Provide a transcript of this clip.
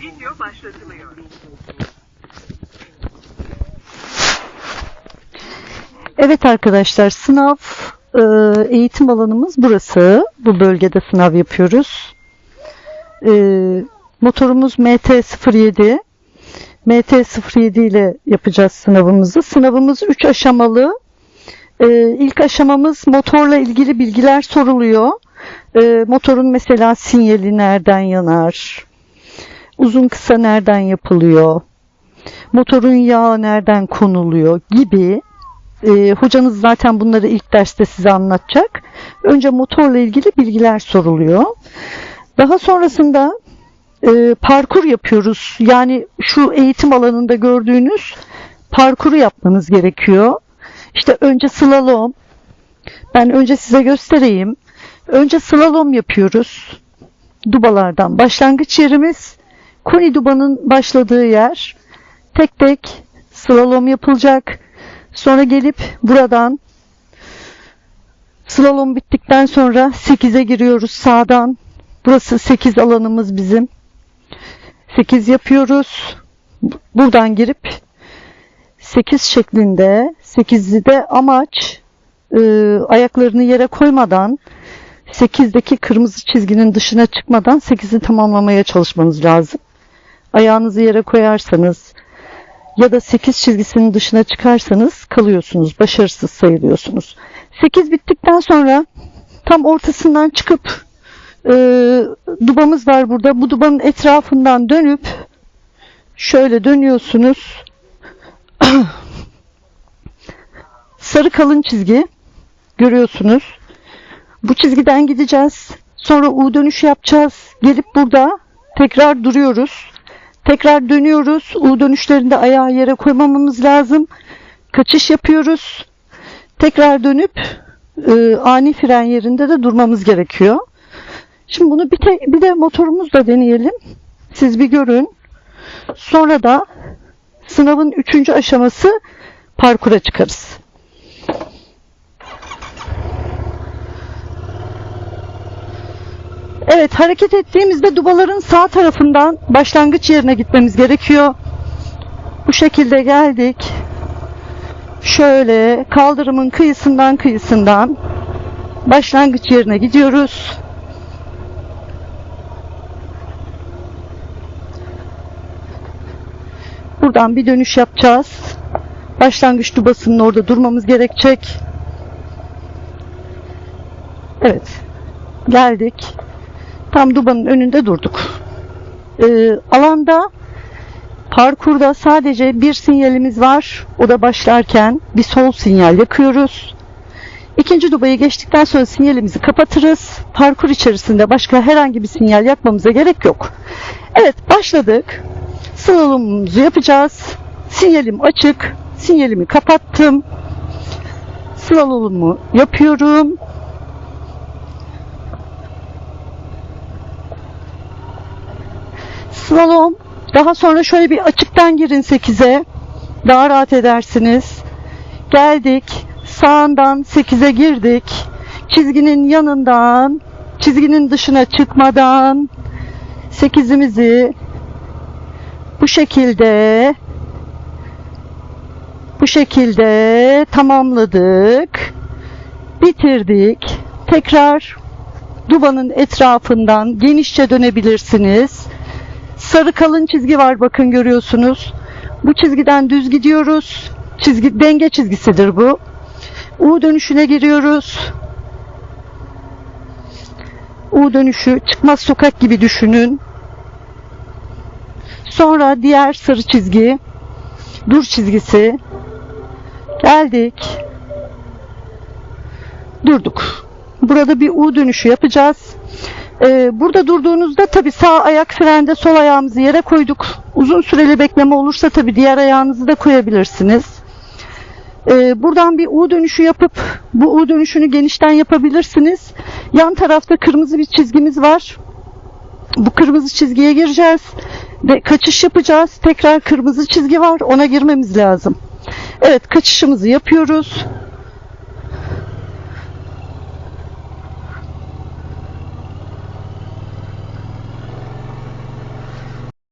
Video başlatılıyor. Evet arkadaşlar sınav e, eğitim alanımız burası. Bu bölgede sınav yapıyoruz. E, motorumuz MT-07. MT-07 ile yapacağız sınavımızı. Sınavımız 3 aşamalı. E, ilk aşamamız motorla ilgili bilgiler soruluyor. Motorun mesela sinyali nereden yanar? Uzun kısa nereden yapılıyor? Motorun yağı nereden konuluyor gibi e, hocanız zaten bunları ilk derste size anlatacak. Önce motorla ilgili bilgiler soruluyor. Daha sonrasında e, parkur yapıyoruz. Yani şu eğitim alanında gördüğünüz parkuru yapmanız gerekiyor. İşte önce slalom. Ben önce size göstereyim. Önce slalom yapıyoruz. Dubalardan. Başlangıç yerimiz Koni Duba'nın başladığı yer. Tek tek slalom yapılacak. Sonra gelip buradan slalom bittikten sonra 8'e giriyoruz sağdan. Burası 8 alanımız bizim. 8 yapıyoruz. Buradan girip 8 şeklinde 8'li de amaç e, ayaklarını yere koymadan 8'deki kırmızı çizginin dışına çıkmadan 8'i tamamlamaya çalışmanız lazım. Ayağınızı yere koyarsanız ya da 8 çizgisinin dışına çıkarsanız kalıyorsunuz. Başarısız sayılıyorsunuz. 8 bittikten sonra tam ortasından çıkıp e, dubamız var burada. Bu dubanın etrafından dönüp şöyle dönüyorsunuz. Sarı kalın çizgi görüyorsunuz. Bu çizgiden gideceğiz. Sonra U dönüşü yapacağız. Gelip burada tekrar duruyoruz. Tekrar dönüyoruz. U dönüşlerinde ayağı yere koymamamız lazım. Kaçış yapıyoruz. Tekrar dönüp e, ani fren yerinde de durmamız gerekiyor. Şimdi bunu bir, te- bir de motorumuzla deneyelim. Siz bir görün. Sonra da sınavın üçüncü aşaması parkura çıkarız. Evet hareket ettiğimizde dubaların sağ tarafından başlangıç yerine gitmemiz gerekiyor. Bu şekilde geldik. Şöyle kaldırımın kıyısından kıyısından başlangıç yerine gidiyoruz. Buradan bir dönüş yapacağız. Başlangıç dubasının orada durmamız gerekecek. Evet. Geldik. Tam dubanın önünde durduk. Ee, alanda parkurda sadece bir sinyalimiz var. O da başlarken bir sol sinyal yakıyoruz. İkinci dubayı geçtikten sonra sinyalimizi kapatırız. Parkur içerisinde başka herhangi bir sinyal yakmamıza gerek yok. Evet başladık. Slalomumuzu yapacağız. Sinyalim açık. Sinyalimi kapattım. Slalomumu yapıyorum. Slalom. Daha sonra şöyle bir açıktan girin 8'e. Daha rahat edersiniz. Geldik. Sağından 8'e girdik. Çizginin yanından, çizginin dışına çıkmadan 8'imizi bu şekilde bu şekilde tamamladık. Bitirdik. Tekrar dubanın etrafından genişçe dönebilirsiniz. Sarı kalın çizgi var bakın görüyorsunuz. Bu çizgiden düz gidiyoruz. Çizgi denge çizgisidir bu. U dönüşüne giriyoruz. U dönüşü çıkmaz sokak gibi düşünün. Sonra diğer sarı çizgi dur çizgisi. Geldik. Durduk. Burada bir U dönüşü yapacağız. Ee, burada durduğunuzda tabi sağ ayak frende sol ayağımızı yere koyduk. Uzun süreli bekleme olursa tabi diğer ayağınızı da koyabilirsiniz. Ee, buradan bir U dönüşü yapıp bu U dönüşünü genişten yapabilirsiniz. Yan tarafta kırmızı bir çizgimiz var. Bu kırmızı çizgiye gireceğiz ve kaçış yapacağız. Tekrar kırmızı çizgi var. Ona girmemiz lazım. Evet kaçışımızı yapıyoruz.